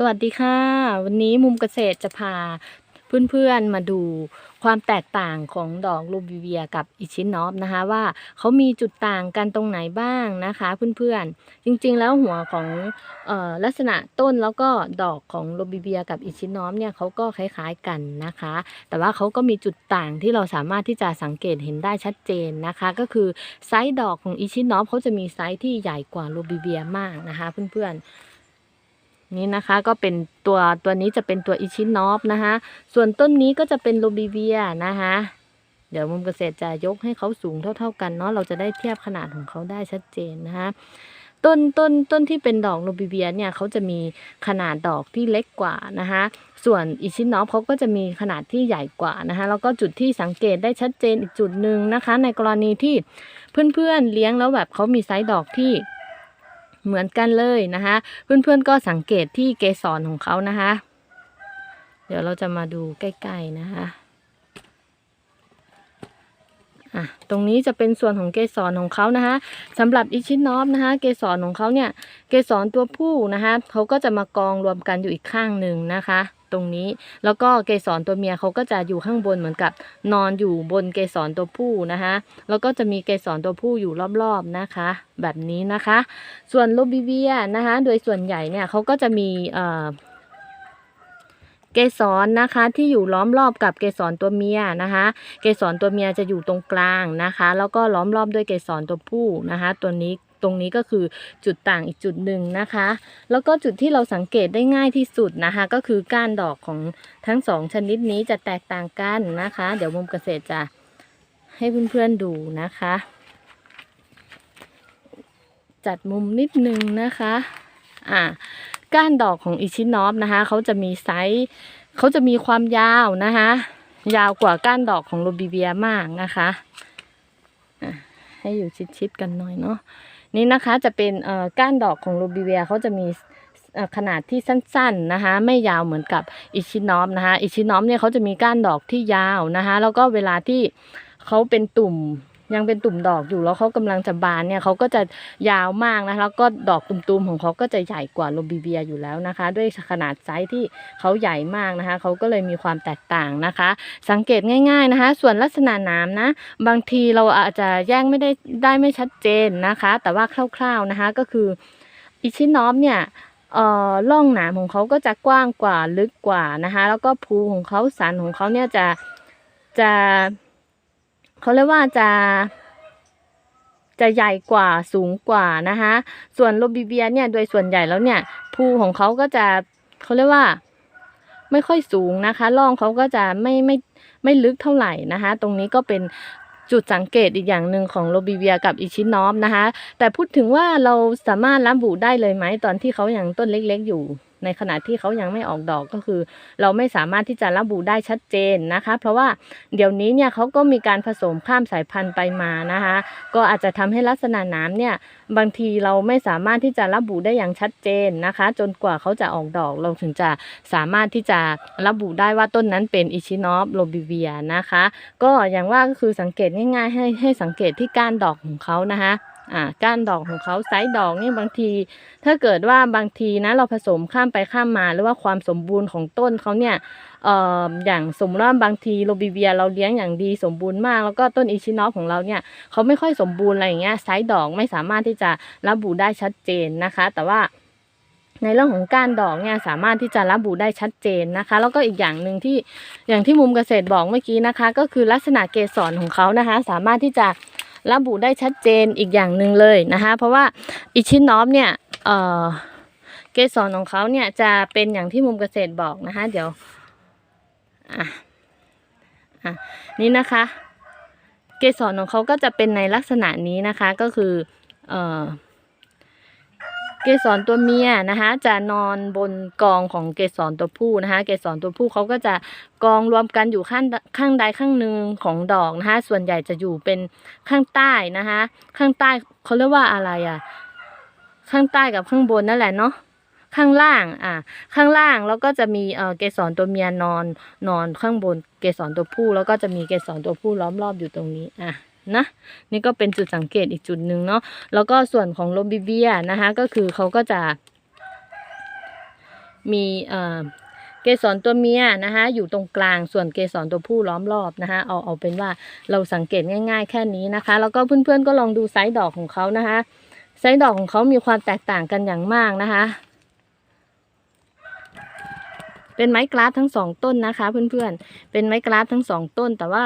สวัสดีค่ะ วันนี้มุมเกษตรจะพาเพื่อนๆมาดูความแตกต่างของดอกลูบิเวียกับอิชินอฟนะคะว่าเขามีจุดต่างกันตรงไหนบ้างนะคะเพื่อนๆ จริงๆแล้วหัวของออลักษณะต้นแล้วก็ดอกของโลบิเวียกับอิชินอฟเนี่ยเขาก็คล้ายๆกันนะคะ แต่ว่าเขาก็มีจุดต่างที่เราสามารถที่จะสังเกตเห็นได้ชัดเจนนะคะ ก็คือไซส์ดอกของอิชินอฟเขาจะมีไซส์ที่ใหญ่กว่าโลบิเวียมากนะคะเพื่อนๆ นี่นะคะก็เป็นตัวตัวนี้จะเป็นตัวอิชินอฟนะคะ ส่วนต้นนี้ก็จะเป็นโลบิเวียนะคะเดี๋ยวมุมเกษตรจะยกให้เขาสูงเท่า ๆ กันเนาะเราจะได้เทียบขนาดของเขาได้ชัดเจนนะคะต้นต้นต้นที่เป็นดอกโลบิเวียเนี่ยเขาจะมีขนาดดอกที่เล็กกว่านะคะส่วนอิชินอฟเขาก็จะมีขนาดที่ใหญ่กว่านะคะแล้วก็จุดที่สังเกตได้ชัดเจนอีกจุดหนึ่งนะคะ ในกรณีที่เพื่อนๆเลี้ยงแล้วแบบเขามีไซส์ดอกที่ เหมือนกันเลยนะคะ เพื่อนๆก็สังเกตที่เกสรของเขานะคะ เดี๋ยวเราจะมาดูใกล้ ๆนะคะอะตรงนี้จะเป็นส่วนของเกสรของเขานะคะสำหรับอิชินอฟนะคะเกสรของเขาเนี่ยเกสรตัวผู้นะคะเขาก็จะมากองรวมกันอยู่อีกข้างหนึ่งนะคะ ตรงนี้ แล้วก็เกสรตัวเมียเขาก็จะอยู่ข้างบนเหมือนกับนอนอยู่บนเกสรตัวผู้นะคะแล้วก็จะมีเกสรตัวผู้อยู่รอบๆนะคะ แบบนี้นะคะ ส่วนโลบิเวียนะคะ โดยส่วนใหญ่เนี่ยเขาก็จะมีเอ่อเกสรนะคะที่อยู่ล้อมรอบกับเกสรตัวเมียนะคะ เกสรตัวเมียจะอยู่ตรงกลางนะคะ แล้วก็ล้อมรอบด้วยเกสรตัวผู้นะคะ ตัวนี้ ตรงนี้ก็คือจุดต่างอีกจุดหนึ่งนะคะ แล้วก็จุดที่เราสังเกตได้ง่ายที่สุดนะคะ ก็คือก้านดอกของทั้งสองชนิดนี้จะแตกต่างกันนะคะ เดี๋ยวมุมเกษตรจะให้เพื่อนๆดูนะคะ จัดมุมนิดนึงนะคะอ่าก้านดอกของอิชินอฟนะคะเขาจะมีไซส์เขาจะมีความยาวนะคะ ยาวกว่าก้านดอกของโรบิเวียมากนะคะ ให้อยู่ชิดๆกันหน่อยเนาะ นี่นะคะจะเป็นเอ่อก้านดอกของโรบิเวียเขาจะมีขนาดที่สั้นๆนะคะไม่ยาวเหมือนกับอิชินอมนะคะอิชินอมเนี่ยเขาจะมีก้านดอกที่ยาวนะคะแล้วก็เวลาที่เขาเป็นตุ่ม ยังเป็นตุ่มดอกอยู่แล้วเขากำลังจะบานเนี่ยเขาก็จะยาวมากนะคะแล้วก็ดอกตุ่มๆของเขาก็จะใหญ่กว่าโรบิเวียอยู่แล้วนะคะ ด้วยขนาดไซส์ที่เขาใหญ่มากนะคะเขาก็เลยมีความแตกต่างนะคะ สังเกตง่าย ๆนะคะ ส่วนลักษณะน้ำนะ บางทีเราอาจจะแยกไม่ได้ได้ไม่ชัดเจนนะคะ แต่ว่าคร่าวๆนะคะก็คืออิชินอฟเนี่ยเอ่อร่องหนามของเขาก็จะกว้างกว่าลึกกว่านะคะ แล้วก็ภูของเขาสันของเขาเนี่ยจะจะ เขาเรียกว่าจะ จะใหญ่กว่าสูงกว่านะคะส่วนโรบิเวียเนี่ยโดยส่วนใหญ่แล้วเนี่ยภูของเขาก็จะเขาเรียกว่า ไม่ค่อยสูงนะคะร่องเขาก็จะไม่ไม่ไม่ลึกเท่าไหร่นะคะ ตรงนี้ก็เป็นจุดสังเกตอีกอย่างหนึ่งของโรบิเวียกับอิชินอฟนะคะ แต่พูดถึงว่าเราสามารถระบุได้เลยไหมตอนที่เขาอยังต้นเล็กๆอยู่ ในขณะที่เขายังไม่ออกดอกก็คือ เราไม่สามารถที่จะระบุได้ชัดเจนนะคะ เพราะว่าเดี๋ยวนี้เนี่ยเขาก็มีการผสมข้ามสายพันธุ์ไปมานะคะ ก็อาจจะทำให้ลักษณะน้ำเนี่ยบางทีเราไม่สามารถที่จะระบุได้อย่างชัดเจนนะคะ จนกว่าเขาจะออกดอกเราถึงจะสามารถที่จะระบุได้ว่าต้นนั้นเป็นอิชินอฟโรบิเวียนะคะ ก็อย่างว่าก็คือสังเกตง่าย ๆ ให้ให้สังเกตที่ก้านดอกของเขานะคะ อ่าก้านดอกของเขาไซส์ดอกนี่บางที ถ้าเกิดว่าบางทีนะเราผสมข้ามไปข้ามมา หรือว่าความสมบูรณ์ของต้นเขาเนี่ยเอ่ออย่างสมมติว่าบางทีโรบิเวียเราเลี้ยงอย่างดีสมบูรณ์มาก แล้วก็ต้นอิชินอฟของเราเนี่ยเขาไม่ค่อยสมบูรณ์อะไรอย่างเงี้ยไซส์ดอกไม่สามารถที่จะระบุได้ชัดเจนนะคะ แต่ว่าในเรื่องของก้านดอกเนี่ยสามารถที่จะระบุได้ชัดเจนนะคะ แล้วก็อีกอย่างหนึ่งที่อย่างที่มุมเกษตรบอกเมื่อกี้นะคะ ก็คือลักษณะเกสรของเขานะคะ สามารถที่จะ ระบุได้ชัดเจนอีกอย่างหนึ่งเลยนะคะเพราะว่าอิชินอฟเนี่ยเอ่อเกสรของเขาเนี่ยจะเป็นอย่างที่มุมเกษตรบอกนะคะเดี๋ยวอะอะนี่นะคะ เกสรของเขาก็จะเป็นในลักษณะนี้นะคะก็คือเอ่อ เกสรตัวเมียนะคะจะนอนบนกองของเกสรตัวผู้นะคะเกสรตัวผู้เขาก็จะกองรวมกันอยู่ข้างข้างใดข้างหนึ่งของดอกนะคะส่วนใหญ่จะอยู่เป็นข้างใต้นะคะข้างใต้เขาเรียกว่าอะไรอะข้างใต้กับข้างบนนั่นแหละเนาะข้างล่าง อะข้างล่าง แล้วก็จะมี เอ่อ เกสรตัวเมียนอน นอนข้างบน เกสรตัวผู้ แล้วก็จะมีเกสรตัวผู้ล้อมรอบอยู่ตรงนี้ อะ นะ นี่ก็เป็นจุดสังเกตอีกจุดหนึ่งเนาะแล้วก็ส่วนของโรบิเวียนะคะก็คือเขาก็จะมีเอ่อเกสรตัวเมียนะคะอยู่ตรงกลางส่วนเกสรตัวผู้ล้อมรอบนะคะเอาเอาเป็นว่าเราสังเกตง่าย ๆ แค่นี้นะคะ แล้วก็เพื่อนๆก็ลองดูไซส์ดอกของเขานะคะไซส์ดอกของเขามีความแตกต่างกันอย่างมากนะคะ เป็นไม้กราฟทั้งสองต้นนะคะ เพื่อนๆเป็นไม้กราฟทั้งสองต้นแต่ว่า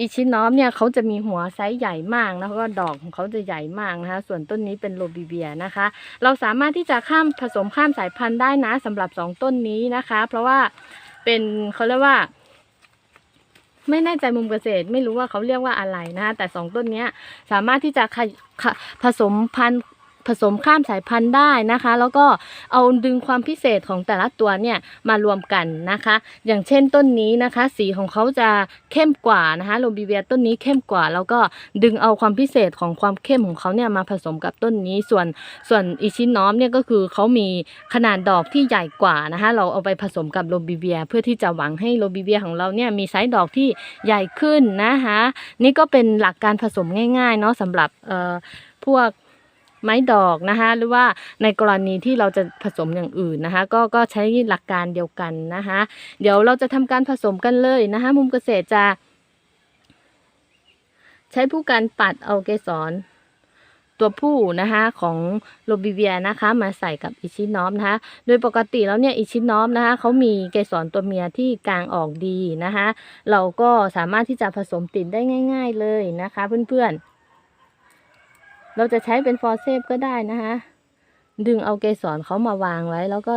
อีชินอมเนี่ยเขาจะมีหัวไซส์ใหญ่มากแล้วก็ดอกของเขาจะใหญ่มากนะคะ ส่วนต้นนี้เป็นโรบิเบียนะคะ เราสามารถที่จะข้ามผสมข้ามสายพันธุ์ได้นะสำหรับสองต้นนี้นะคะ เพราะว่าเป็นเขาเรียกว่า ไม่แน่ใจมุมเกษตร ไม่รู้ว่าเขาเรียกว่าอะไรนะคะแต่สองต้นนี้สามารถที่จะขยขะผสมพันธุ์ ผสมข้ามสายพันธุ์ได้นะคะ แล้วก็เอาดึงความพิเศษของแต่ละตัวเนี่ยมารวมกันนะคะ อย่างเช่นต้นนี้นะคะ สีของเขาจะเข้มกว่านะคะโรบิเวียต้นนี้เข้มกว่า แล้วก็ดึงเอาความพิเศษของความเข้มของเขาเนี่ยมาผสมกับต้นนี้ส่วนส่วนอิชิน้อมเนี่ยก็คือเขามีขนาดดอกที่ใหญ่กว่านะคะ เราเอาไปผสมกับโรบิเวีย เพื่อที่จะหวังให้โรบิเวียของเราเนี่ยมีไซส์ดอกที่ใหญ่ขึ้นนะคะ นี่ก็เป็นหลักการผสมง่ายๆเนาะสำหรับเอ่อพวก ไม้ดอกนะคะหรือว่าในกรณีที่เราจะผสมอย่างอื่นนะคะก็ก็ใช้หลักการเดียวกันนะคะเดี๋ยวเราจะทำการผสมกันเลยนะคะมุมเกษตรจะใช้ผู้การปัดเอาเกสรตัวผู้นะคะของโรบิเวียนะคะมาใส่กับอิชินอมนะคะ โดยปกติแล้วเนี่ยอิชินอมนะคะเขามีเกสรตัวเมียที่กลางออกดีนะคะ เราก็สามารถที่จะผสมติดได้ง่าย ๆเลยนะคะเพื่อนๆ เราจะใช้เป็นฟอร์เซฟก็ได้นะคะดึงเอาเกสรเขามาวางไว้ แล้วก็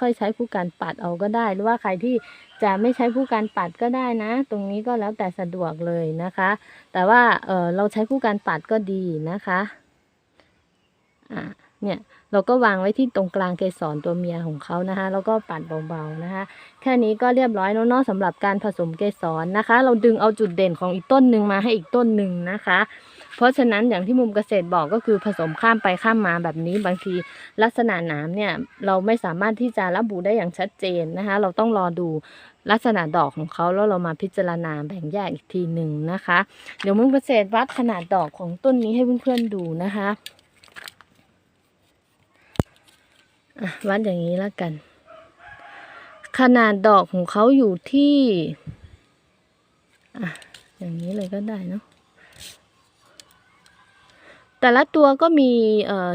ค่อยใช้ผู้การปัดเอาก็ได้ หรือว่าใครที่จะไม่ใช้ผู้การปัดก็ได้นะ ตรงนี้ก็แล้วแต่สะดวกเลยนะคะ แต่ว่าเออเราใช้ผู้การปัดก็ดีนะคะอะเนี่ยเราก็วางไว้ที่ตรงกลางเกสรตัวเมียของเขานะคะ แล้วก็ปัดเบาๆนะคะ แค่นี้ก็เรียบร้อยแล้วเนาะสำหรับการผสมเกสรนะคะ เราดึงเอาจุดเด่นของอีกต้นหนึ่งมาให้อีกต้นหนึ่งนะคะ เพราะฉะนั้นอย่างที่มุมเกษตรบอกก็คือผสมข้ามไปข้ามมาแบบนี้บางทีลักษณะนามเนี่ยเราไม่สามารถที่จะระบุได้อย่างชัดเจนนะคะ เราต้องรอดูลักษณะดอกของเขาแล้วเรามาพิจารณาแบ่งแยกอีกทีหนึ่งนะคะ เดี๋ยวมุมเกษตรวัดขนาดดอกของต้นนี้ให้เพื่อนๆดูนะคะวัดอย่างนี้แล้วกัน ขนาดดอกของเขาอยู่ที่ อะ อย่างนี้เลยก็ได้เนาะ แต่ละตัวก็มี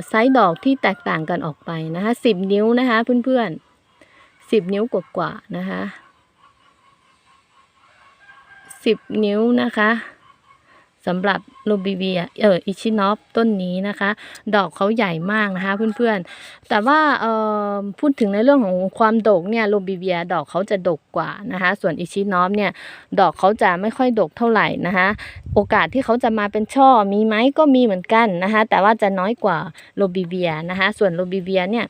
ไซส์ดอกที่แตกต่างกันออกไปนะคะสิบนิ้วนะคะเพื่อนๆสิบนิ้วกว่าๆนะคะสิบนิ้วนะคะ สำหรับโรบิเวียเอออิชินอฟต้นนี้นะคะ ดอกเขาใหญ่มากนะคะเพื่อนๆ แต่ว่าเอ่อพูดถึงในเรื่องของความดกเนี่ยโรบิเวียดอกเขาจะดกกว่านะคะ ส่วนอิชินอฟเนี่ยดอกเขาจะไม่ค่อยดกเท่าไหร่นะคะโอกาสที่เขาจะมาเป็นช่อมีไหมก็มีเหมือนกันนะคะ แต่ว่าจะน้อยกว่าโรบิเวียนะคะ ส่วนโรบิเวียเนี่ย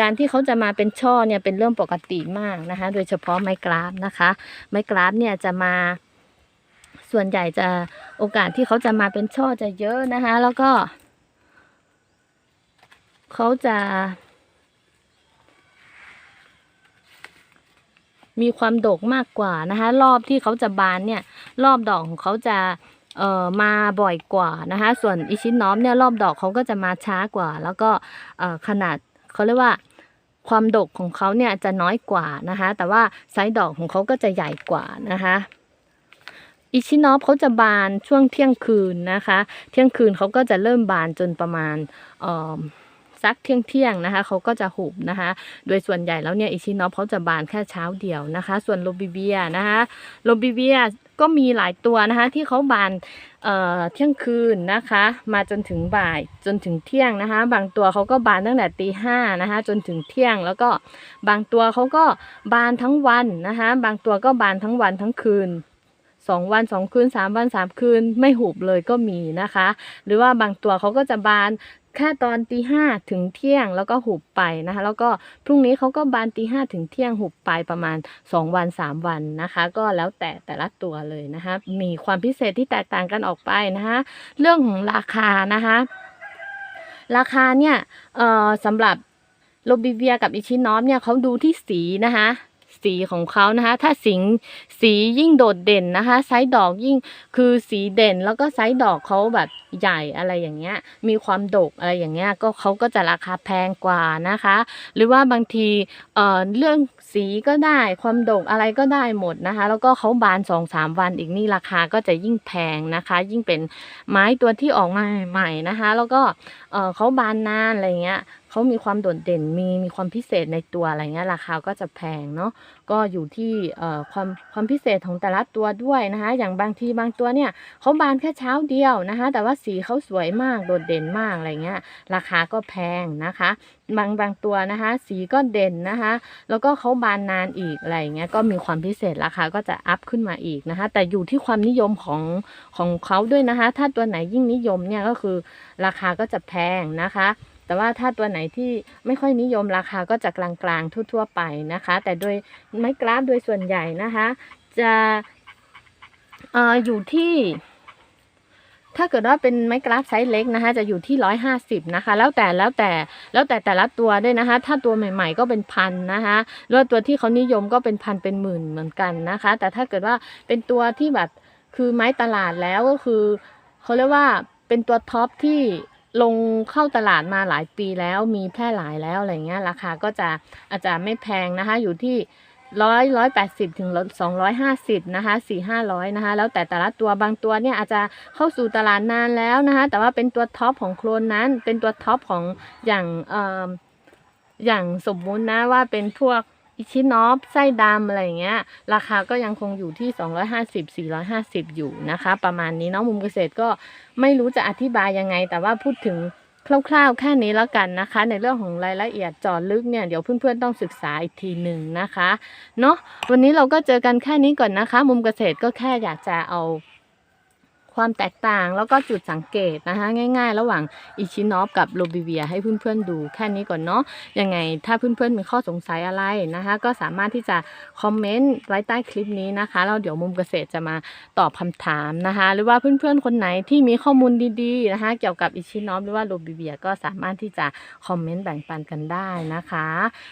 การที่เขาจะมาเป็นช่อเนี่ยเป็นเรื่องปกติมากนะคะ โดยเฉพาะไม้กราฟนะคะ ไม้กราฟเนี่ยจะมา ส่วนใหญ่จะโอกาสที่เขาจะมาเป็นช่อจะเยอะนะคะ แล้วก็ เขาจะมีความโดกมากกว่านะคะ รอบที่เขาจะบานเนี่ย รอบดอกของเขาจะเอ่อมาบ่อยกว่านะคะ ส่วนอิชินอมเนี่ยรอบดอกเขาก็จะมาช้ากว่า แล้วก็เอ่อขนาดเขาเรียกว่าความดกของเขาเนี่ยจะน้อยกว่านะคะ แต่ว่าไซส์ดอกของเขาก็จะใหญ่กว่านะคะ อิชินอฟเขาจะบานช่วงเที่ยงคืนนะคะ เที่ยงคืนเขาก็จะเริ่มบานจนประมาณสักเที่ยงเที่ยงนะคะเขาก็จะหุบนะคะ โดยส่วนใหญ่แล้วเนี่ยอิชินอฟเขาจะบานแค่เช้าเดียวนะคะ ส่วนโรบิเบียนะคะโรบิเบียก็มีหลายตัวนะคะที่เขาบานเเที่ยงคืนนะคะ มาจนถึงบ่ายจนถึงเที่ยงนะคะ บางตัวเขาก็บานตั้งแต่ตีห้านะคะจนถึงเที่ยง แล้วก็บางตัวเขาก็บานทั้งวันนะคะ บางตัวก็บานทั้งวันทั้งคืน สองวันสองคืนสามวันสามคืนไม่หุบเลยก็มีนะคะ หรือว่าบางตัวเขาก็จะบานแค่ตอนตีห้าถึงเที่ยงแล้วก็หุบไปนะคะ แล้วก็พรุ่งนี้เขาก็บานตีห้าถึงเที่ยงหุบไปประมาณสองวันสามวันนะคะ ก็แล้วแต่แต่ละตัวเลยนะคะ มีความพิเศษที่แตกต่างกันออกไปนะคะเรื่องของราคานะคะ ราคาเนี่ยเออสำหรับโรบิเวียกับอิชินอฟเนี่ยเขาดูที่สีนะคะ สีของเขานะคะ ถ้าสิงสียิ่งโดดเด่นนะคะ ไซส์ดอกยิ่งคือสีเด่นแล้วก็ไซส์ดอกเขาแบบใหญ่อะไรอย่างเงี้ย มีความดกอะไรอย่างเงี้ยก็เขาก็จะราคาแพงกว่านะคะ หรือว่าบางทีเอ่อเรื่อง สีก็ได้ความดกอะไรก็ได้หมดนะคะ แล้วก็เขาบานสองสามวันอีกนี่ราคาก็จะยิ่งแพงนะคะ ยิ่งเป็นไม้ตัวที่ออกมาใหม่นะคะ แล้วก็เออเขาบานนานอะไรเงี้ยเขามีความโดดเด่นมีมีความพิเศษในตัวอะไรเงี้ยราคาก็จะแพงเนาะก็อยู่ที่ความความพิเศษของแต่ละตัวด้วยนะคะ อย่างบางทีบางตัวเนี่ยเขาบานแค่เช้าเดียวนะคะ แต่ว่าสีเขาสวยมากโดดเด่นมากอะไรเงี้ย ราคาก็แพงนะคะ บางบางตัวนะคะ สีก็เด่นนะคะ แล้วก็เขาบานนานอีกอะไรเงี้ยก็มีความพิเศษราคาก็จะอัพขึ้นมาอีกนะคะ แต่อยู่ที่ความนิยมของของเขาด้วยนะคะ ถ้าตัวไหนยิ่งนิยมเนี่ยก็คือราคาก็จะแพงนะคะ แต่ว่าถ้าตัวไหนที่ไม่ค่อยนิยมราคาก็จะกลางๆทั่วๆไปนะคะ แต่โดยไม้กราฟโดยส่วนใหญ่นะคะ จะเอ่ออยู่ที่ ถ้าเกิดว่าเป็นไม้กราฟไซส์เล็กนะคะ จะอยู่ที่ร้อยห้าสิบนะคะ แล้วแต่แล้วแต่แล้วแต่แต่ละตัวด้วยนะคะ ถ้าตัวใหม่ ๆ ก็เป็นพันนะคะแล้วตัวที่เขานิยมก็เป็นพันเป็นหมื่นเหมือนกันนะคะ แต่ถ้าเกิดว่าเป็นตัวที่แบบคือไม้ตลาดแล้วก็คือเขาเรียกว่าเป็นตัวท็อปที่ ลงเข้าตลาดมาหลายปีแล้วมีแพร่หลายแล้วอะไรเงี้ยราคาก็จะอาจจะไม่แพงนะคะ อยู่ที่ร้อยร้อยแปดสิบถึงสองร้อยห้าสิบนะคะสี่ห้าร้อยนะคะ แล้วแต่แต่ละตัวบางตัวเนี่ยอาจจะเข้าสู่ตลาดนานแล้วนะคะ แต่ว่าเป็นตัวท็อปของโคลนนั้น เป็นตัวท็อปของอย่างเอ่ออย่างสมมุตินะว่าเป็นพวก อิชินอฟไส้ดำอะไรเงี้ย ราคาก็ยังคงอยู่ที่ 250 450 อยู่นะคะ ประมาณนี้เนาะมุมเกษตรก็ไม่รู้จะอธิบายยังไง แต่ว่าพูดถึงคร่าวๆ แค่นี้แล้วกันนะคะ ในเรื่องของรายละเอียดจอดลึกเนี่ยเดี๋ยวเพื่อนๆต้องศึกษาอีกทีหนึ่งนะคะเนาะวันนี้เราก็เจอกันแค่นี้ก่อนนะคะ มุมเกษตรก็แค่อยากจะเอา ความแตกต่างแล้วก็จุดสังเกตนะคะง่าย ๆ ระหว่างอิชินอฟกับโรบิเวียให้เพื่อนๆดูแค่นี้ก่อนเนาะยังไงถ้าเพื่อนๆมีข้อสงสัยอะไรนะคะ ก็สามารถที่จะคอมเมนต์ไว้ใต้คลิปนี้นะคะแล้วเดี๋ยวมุมเกษตรจะมาตอบคำถามนะคะ หรือว่าเพื่อนๆคนไหนที่มีข้อมูลดีๆนะคะเกี่ยวกับอิชินอฟหรือว่าโรบิเวียก็สามารถที่จะคอมเมนต์แบ่งปันกันได้นะคะ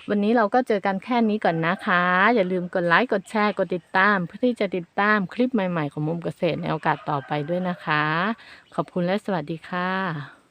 วันนี้เราก็เจอกันแค่นี้ก่อนนะคะ อย่าลืมกดไลค์กดแชร์กดติดตาม เพื่อที่จะติดตามคลิปใหม่ๆ ของมุมเกษตรในโอกาสต่อไปด้วยด้วยนะคะ ขอบคุณและสวัสดีค่ะ